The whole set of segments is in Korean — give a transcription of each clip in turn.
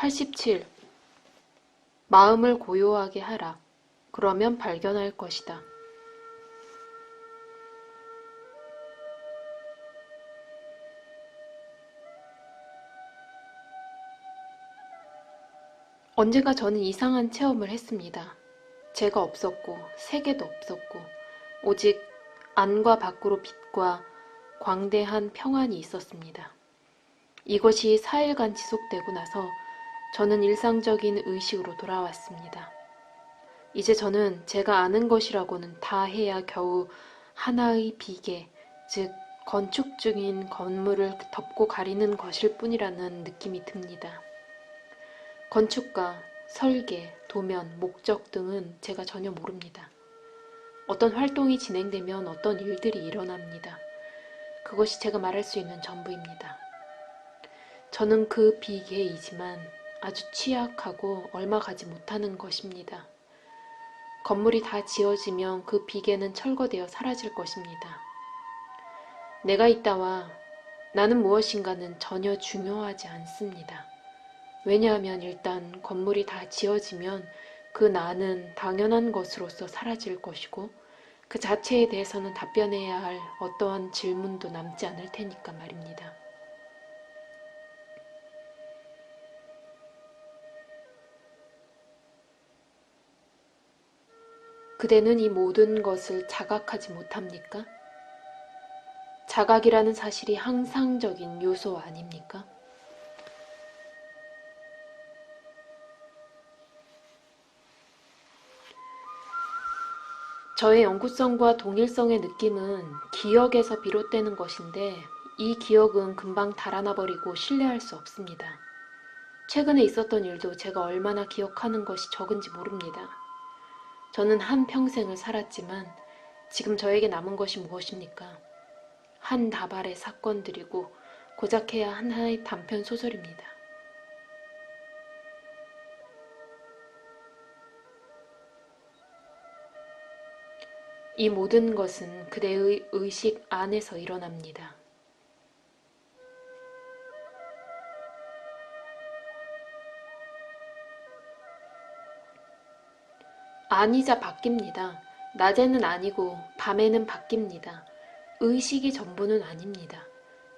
87. 마음을 고요하게 하라. 그러면 발견할 것이다. 언제가 저는 이상한 체험을 했습니다. 제가 없었고, 세계도 없었고, 오직 안과 밖으로 빛과 광대한 평안이 있었습니다. 이것이 4일간 지속되고 나서 저는 일상적인 의식으로 돌아왔습니다. 이제 저는 제가 아는 것이라고는 다 해야 겨우 하나의 비계, 즉 건축 중인 건물을 덮고 가리는 것일 뿐이라는 느낌이 듭니다. 건축가, 설계, 도면, 목적 등은 제가 전혀 모릅니다. 어떤 활동이 진행되면 어떤 일들이 일어납니다. 그것이 제가 말할 수 있는 전부입니다. 저는 그 비계이지만 아주 취약하고 얼마 가지 못하는 것입니다. 건물이 다 지어지면 그 비계는 철거되어 사라질 것입니다. 내가 있다와 나는 무엇인가는 전혀 중요하지 않습니다. 왜냐하면 일단 건물이 다 지어지면 그 나는 당연한 것으로서 사라질 것이고 그 자체에 대해서는 답변해야 할 어떠한 질문도 남지 않을 테니까 말입니다. 그대는 이 모든 것을 자각하지 못합니까? 자각이라는 사실이 항상적인 요소 아닙니까? 저의 영구성과 동일성의 느낌은 기억에서 비롯되는 것인데 이 기억은 금방 달아나 버리고 신뢰할 수 없습니다. 최근에 있었던 일도 제가 얼마나 기억하는 것이 적은지 모릅니다. 저는 한 평생을 살았지만 지금 저에게 남은 것이 무엇입니까? 한 다발의 사건들이고 고작해야 하나의 단편 소설입니다. 이 모든 것은 그대의 의식 안에서 일어납니다. 아니자 바뀝니다. 낮에는 아니고 밤에는 바뀝니다. 의식이 전부는 아닙니다.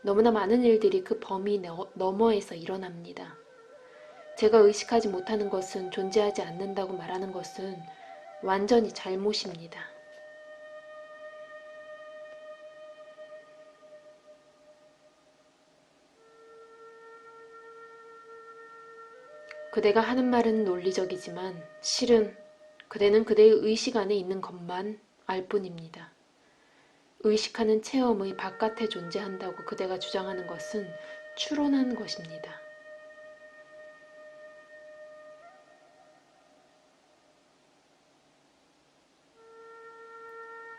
너무나 많은 일들이 그 범위 너머에서 일어납니다. 제가 의식하지 못하는 것은 존재하지 않는다고 말하는 것은 완전히 잘못입니다. 그대가 하는 말은 논리적이지만 실은 그대는 그대의 의식 안에 있는 것만 알 뿐입니다. 의식하는 체험의 바깥에 존재한다고 그대가 주장하는 것은 추론한 것입니다.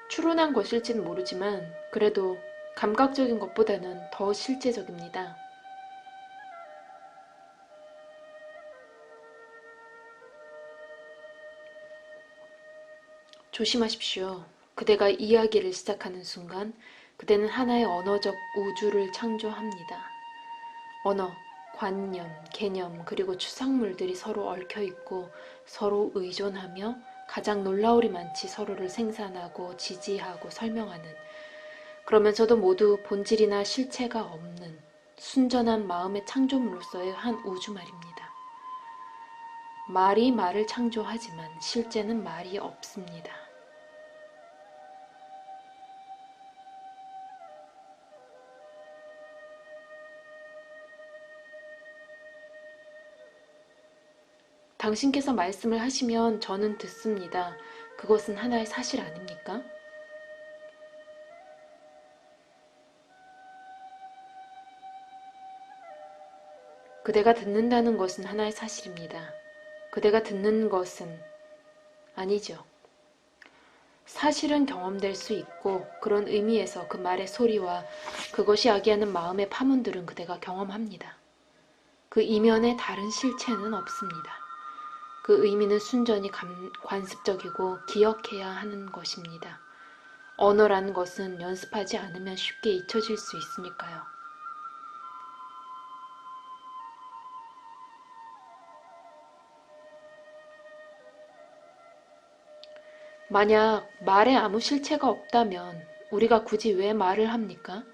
추론한 것일지는 모르지만 그래도 감각적인 것보다는 더 실제적입니다. 조심하십시오. 그대가 이야기를 시작하는 순간 그대는 하나의 언어적 우주를 창조합니다. 언어, 관념, 개념, 그리고 추상물들이 서로 얽혀 있고 서로 의존하며 가장 많지 서로를 생산하고 지지하고 설명하는 그러면서도 모두 본질이나 실체가 없는 순전한 마음의 창조물로서의 한 우주 말입니다. 말이 말을 창조하지만 실제는 말이 없습니다. 당신께서 말씀을 하시면 저는 듣습니다. 그것은 하나의 사실 아닙니까? 그대가 듣는다는 것은 하나의 사실입니다. 그대가 듣는 것은 아니죠. 사실은 경험될 수 있고 그런 의미에서 그 말의 소리와 그것이 야기하는 마음의 파문들은 그대가 경험합니다. 그 이면에 다른 실체는 없습니다. 그 의미는 순전히 감, 관습적이고 기억해야 하는 것입니다. 언어라는 것은 연습하지 않으면 쉽게 잊혀질 수 있으니까요. 만약 말에 아무 실체가 없다면 우리가 굳이 왜 말을 합니까?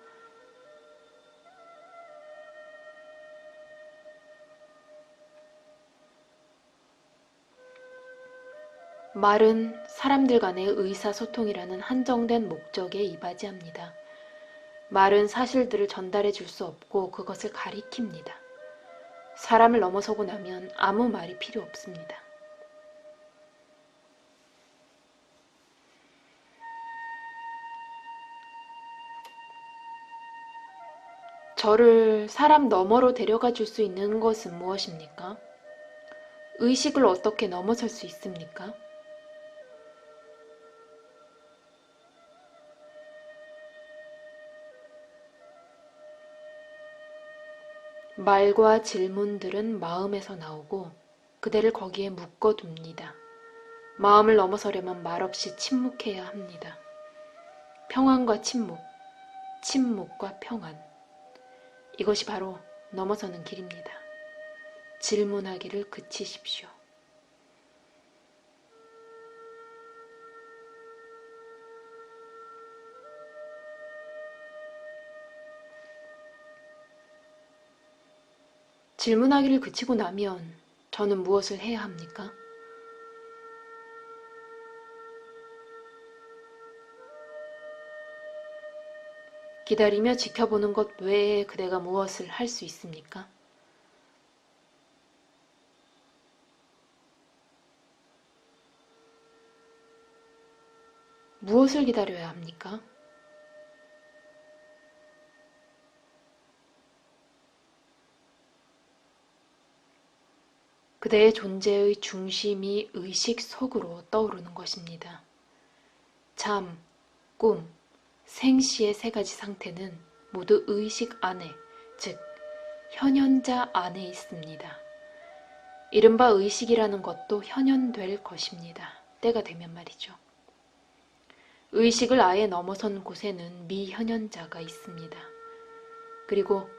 말은 사람들 간의 의사소통이라는 한정된 목적에 이바지합니다. 말은 사실들을 전달해 줄 수 없고 그것을 가리킵니다. 사람을 넘어서고 나면 아무 말이 필요 없습니다. 저를 사람 너머로 데려가 줄 수 있는 것은 무엇입니까? 의식을 어떻게 넘어설 수 있습니까? 말과 질문들은 마음에서 나오고 그대를 거기에 묶어둡니다. 마음을 넘어서려면 말없이 침묵해야 합니다. 평안과 침묵, 침묵과 평안. 이것이 바로 넘어서는 길입니다. 질문하기를 그치십시오. 질문하기를 그치고 나면 저는 무엇을 해야 합니까? 기다리며 지켜보는 것 외에 그대가 무엇을 할 수 있습니까? 무엇을 기다려야 합니까? 그대의 존재의 중심이 의식 속으로 떠오르는 것입니다. 잠, 꿈, 생시의 세 가지 상태는 모두 의식 안에, 즉, 현현자 안에 있습니다. 이른바 의식이라는 것도 현현될 것입니다. 때가 되면 말이죠. 의식을 아예 넘어선 곳에는 미현현자가 있습니다. 그리고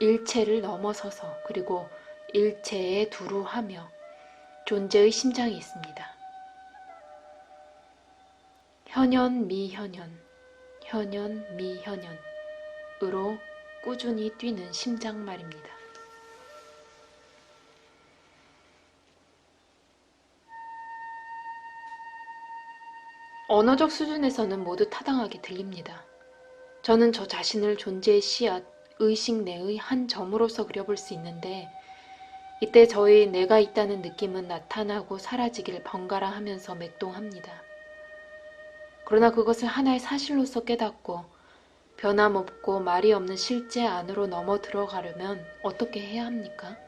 일체를 넘어서서 그리고 일체에 두루하며 존재의 심장이 있습니다. 현현 미현현, 현현 미현현으로 꾸준히 뛰는 심장 말입니다. 언어적 수준에서는 모두 타당하게 들립니다. 저는 저 자신을 존재의 씨앗, 의식 내의 한 점으로서 그려볼 수 있는데 이때 저의 내가 있다는 느낌은 나타나고 사라지기를 번갈아 하면서 맥동합니다. 그러나 그것을 하나의 사실로서 깨닫고 변함없고 말이 없는 실제 안으로 넘어 들어가려면 어떻게 해야 합니까?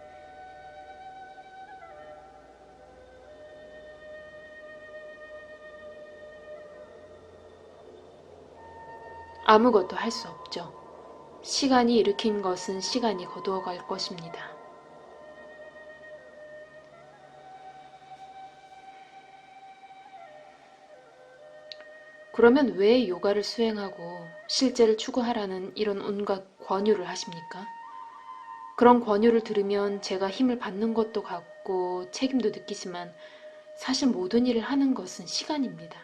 아무것도 할 수 없죠. 시간이 일으킨 것은 시간이 거두어 갈 것입니다. 그러면 왜 요가를 수행하고 실제를 추구하라는 이런 온갖 권유를 하십니까? 그런 권유를 들으면 제가 힘을 받는 것도 같고 책임도 느끼지만 사실 모든 일을 하는 것은 시간입니다.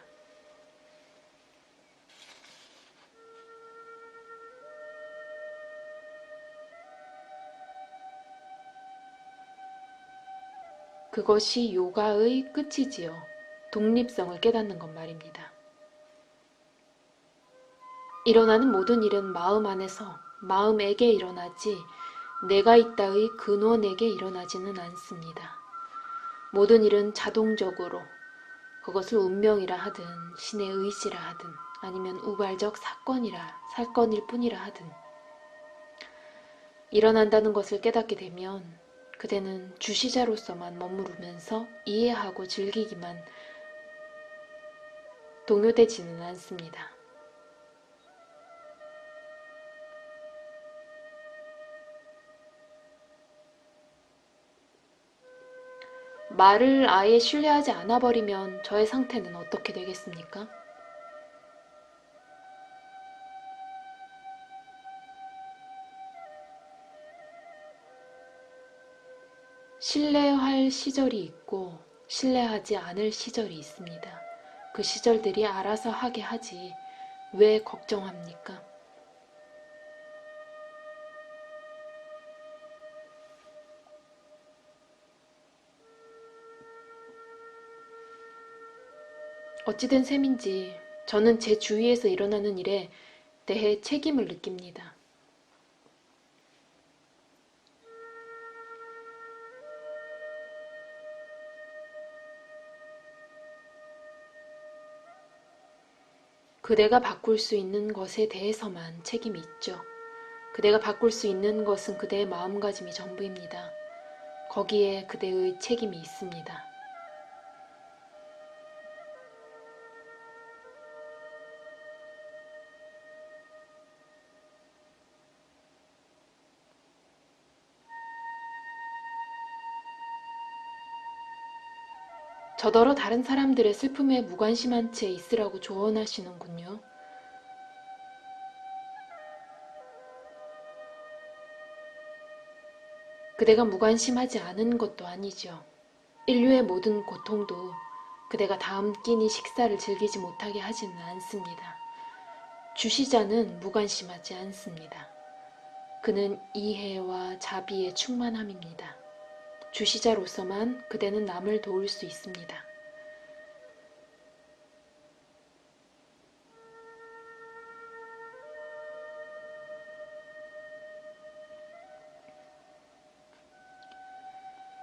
그것이 요가의 끝이지요. 독립성을 깨닫는 것 말입니다. 일어나는 모든 일은 마음 안에서 마음에게 일어나지 내가 있다의 근원에게 일어나지는 않습니다. 모든 일은 자동적으로 그것을 운명이라 하든 신의 의지라 하든 아니면 우발적 사건이라 사건일 뿐이라 하든 일어난다는 것을 깨닫게 되면 그대는 주시자로서만 머무르면서 이해하고 즐기기만 동요되지는 않습니다. 말을 아예 신뢰하지 않아 버리면 저의 상태는 어떻게 되겠습니까? 신뢰할 시절이 있고 신뢰하지 않을 시절이 있습니다. 그 시절들이 알아서 하게 하지 왜 걱정합니까? 어찌된 셈인지 저는 제 주위에서 일어나는 일에 대해 책임을 느낍니다. 그대가 바꿀 수 있는 것에 대해서만 책임이 있죠. 그대가 바꿀 수 있는 것은 그대의 마음가짐이 전부입니다. 거기에 그대의 책임이 있습니다. 저더러 다른 사람들의 슬픔에 무관심한 채 있으라고 조언하시는군요. 그대가 무관심하지 않은 것도 아니죠. 인류의 모든 고통도 그대가 다음 끼니 식사를 즐기지 못하게 하지는 않습니다. 주시자는 무관심하지 않습니다. 그는 이해와 자비의 충만함입니다. 주시자로서만 그대는 남을 도울 수 있습니다.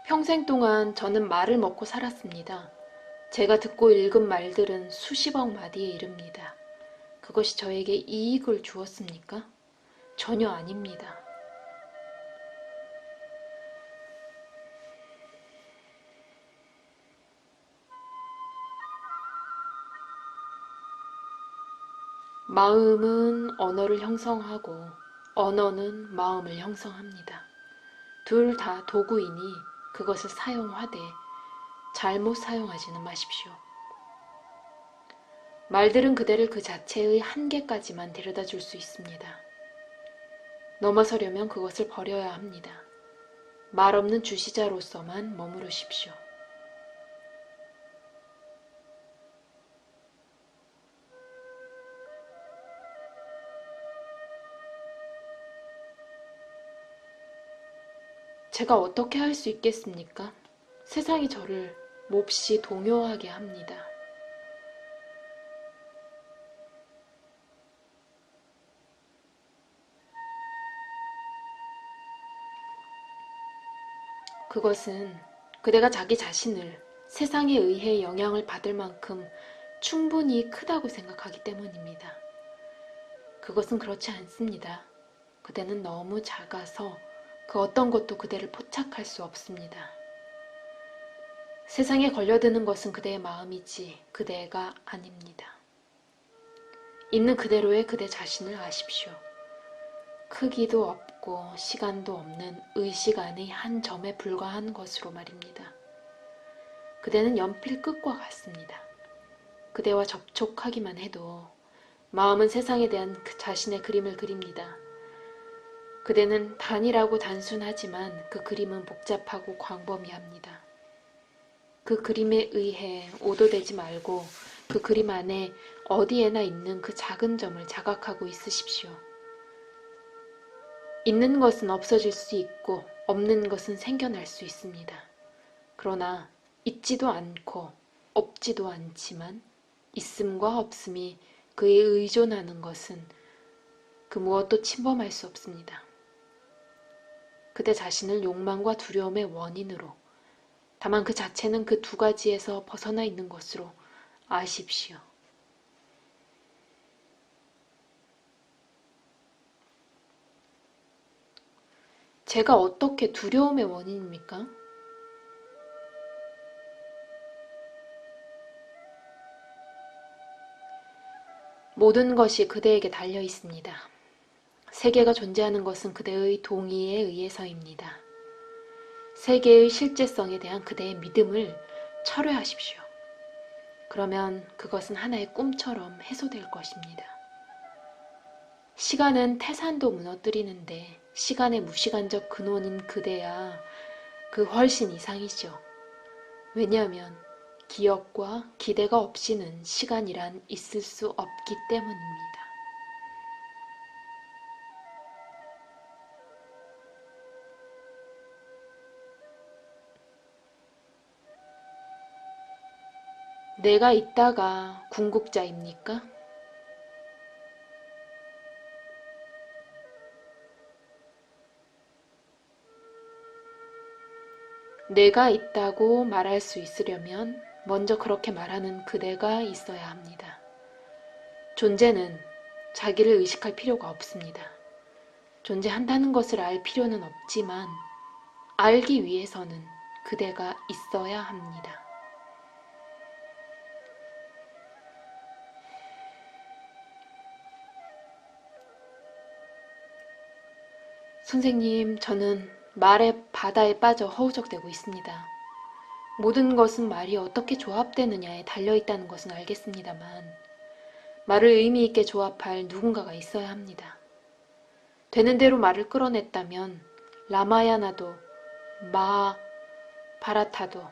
평생 동안 저는 말을 먹고 살았습니다. 제가 듣고 읽은 말들은 수십억 마디에 이릅니다. 그것이 저에게 이익을 주었습니까? 전혀 아닙니다. 마음은 언어를 형성하고 언어는 마음을 형성합니다. 둘 다 도구이니 그것을 사용하되 잘못 사용하지는 마십시오. 말들은 그대를 그 자체의 한계까지만 데려다 줄 수 있습니다. 넘어서려면 그것을 버려야 합니다. 말 없는 주시자로서만 머무르십시오. 제가 어떻게 할 수 있겠습니까? 세상이 저를 몹시 동요하게 합니다. 그것은 그대가 자기 자신을 세상에 의해 영향을 받을 만큼 충분히 크다고 생각하기 때문입니다. 그것은 그렇지 않습니다. 그대는 너무 작아서 그 어떤 것도 그대를 포착할 수 없습니다. 세상에 걸려드는 것은 그대의 마음이지 그대가 아닙니다. 있는 그대로의 그대 자신을 아십시오. 크기도 없고 시간도 없는 의식 안의 한 점에 불과한 것으로 말입니다. 그대는 연필 끝과 같습니다. 그대와 접촉하기만 해도 마음은 세상에 대한 그 자신의 그림을 그립니다. 그대는 단이라고 단순하지만 그 그림은 복잡하고 광범위합니다. 그 그림에 의해 오도되지 말고 그 그림 안에 어디에나 있는 그 작은 점을 자각하고 있으십시오. 있는 것은 없어질 수 있고 없는 것은 생겨날 수 있습니다. 그러나 있지도 않고 없지도 않지만 있음과 없음이 그에 의존하는 것은 그 무엇도 침범할 수 없습니다. 그대 자신을 욕망과 두려움의 원인으로 다만 그 자체는 그 두 가지에서 벗어나 있는 것으로 아십시오. 제가 어떻게 두려움의 원인입니까? 모든 것이 그대에게 달려 있습니다. 세계가 존재하는 것은 그대의 동의에 의해서입니다. 세계의 실제성에 대한 그대의 믿음을 철회하십시오. 그러면 그것은 하나의 꿈처럼 해소될 것입니다. 시간은 태산도 무너뜨리는데 시간의 무시간적 근원인 그대야 그 훨씬 이상이죠. 왜냐하면 기억과 기대가 없이는 시간이란 있을 수 없기 때문입니다. 내가 있다가 궁극자입니까? 내가 있다고 말할 수 있으려면 먼저 그렇게 말하는 그대가 있어야 합니다. 존재는 자기를 의식할 필요가 없습니다. 존재한다는 것을 알 필요는 없지만 알기 위해서는 그대가 있어야 합니다. 선생님, 저는 말의 바다에 빠져 허우적대고 있습니다. 모든 것은 말이 어떻게 조합되느냐에 달려있다는 것은 알겠습니다만, 말을 의미 있게 조합할 누군가가 있어야 합니다. 되는 대로 말을 끌어냈다면, 라마야나도, 마, 바라타도,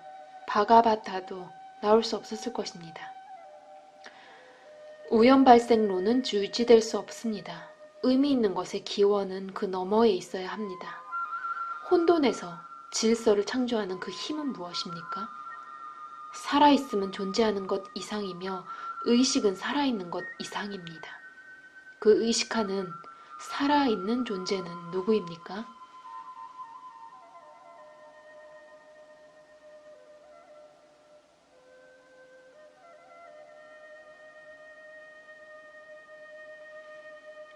바가바타도 나올 수 없었을 것입니다. 우연 발생론은 유지될 수 없습니다. 의미 있는 것의 기원은 그 너머에 있어야 합니다. 혼돈에서 질서를 창조하는 그 힘은 무엇입니까? 살아있음은 존재하는 것 이상이며 의식은 살아있는 것 이상입니다. 그 의식하는 살아있는 존재는 누구입니까?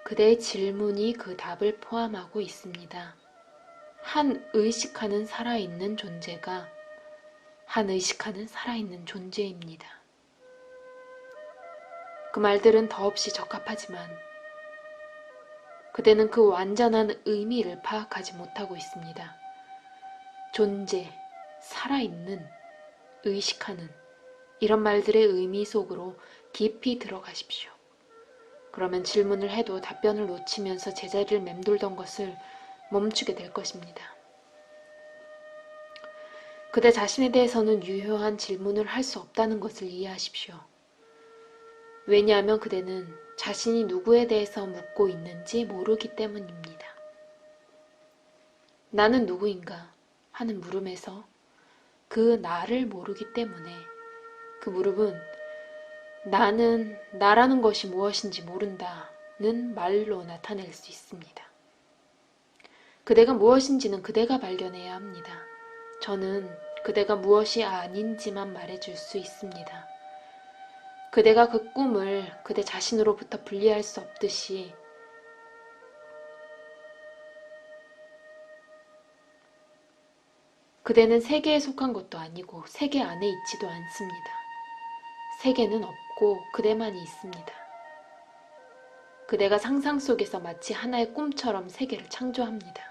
그대의 질문이 그 답을 포함하고 있습니다. 한 의식하는 살아있는 존재가 한 의식하는 살아있는 존재입니다. 그 말들은 더없이 적합하지만 그대는 그 완전한 의미를 파악하지 못하고 있습니다. 존재, 살아있는, 의식하는 이런 말들의 의미 속으로 깊이 들어가십시오. 그러면 질문을 해도 답변을 놓치면서 제자리를 맴돌던 것을 멈추게 될 것입니다. 그대 자신에 대해서는 유효한 질문을 할 수 없다는 것을 이해하십시오. 왜냐하면 그대는 자신이 누구에 대해서 묻고 있는지 모르기 때문입니다. 나는 누구인가 하는 물음에서 그 나를 모르기 때문에 그 물음은 나는 나라는 것이 무엇인지 모른다는 말로 나타낼 수 있습니다. 그대가 무엇인지는 그대가 발견해야 합니다. 저는 그대가 무엇이 아닌지만 말해줄 수 있습니다. 그대가 그 꿈을 그대 자신으로부터 분리할 수 없듯이 그대는 세계에 속한 것도 아니고 세계 안에 있지도 않습니다. 세계는 없 고 그대만이 있습니다. 그대가 상상 속에서 마치 하나의 꿈처럼 세계를 창조합니다.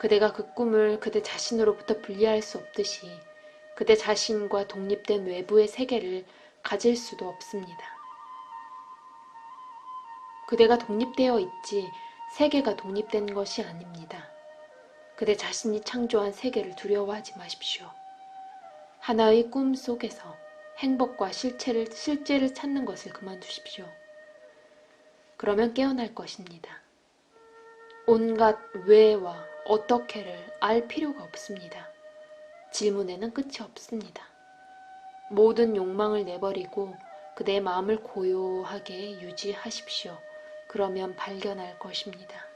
그대가 그 꿈을 그대 자신으로부터 분리할 수 없듯이 그대 자신과 독립된 외부의 세계를 가질 수도 없습니다. 그대가 독립되어 있지 세계가 독립된 것이 아닙니다. 그대 자신이 창조한 세계를 두려워하지 마십시오. 하나의 꿈 속에서 행복과 실체를, 실제를 찾는 것을 그만두십시오. 그러면 깨어날 것입니다. 온갖 왜와 어떻게를 알 필요가 없습니다. 질문에는 끝이 없습니다. 모든 욕망을 내버리고 그대의 마음을 고요하게 유지하십시오. 그러면 발견할 것입니다.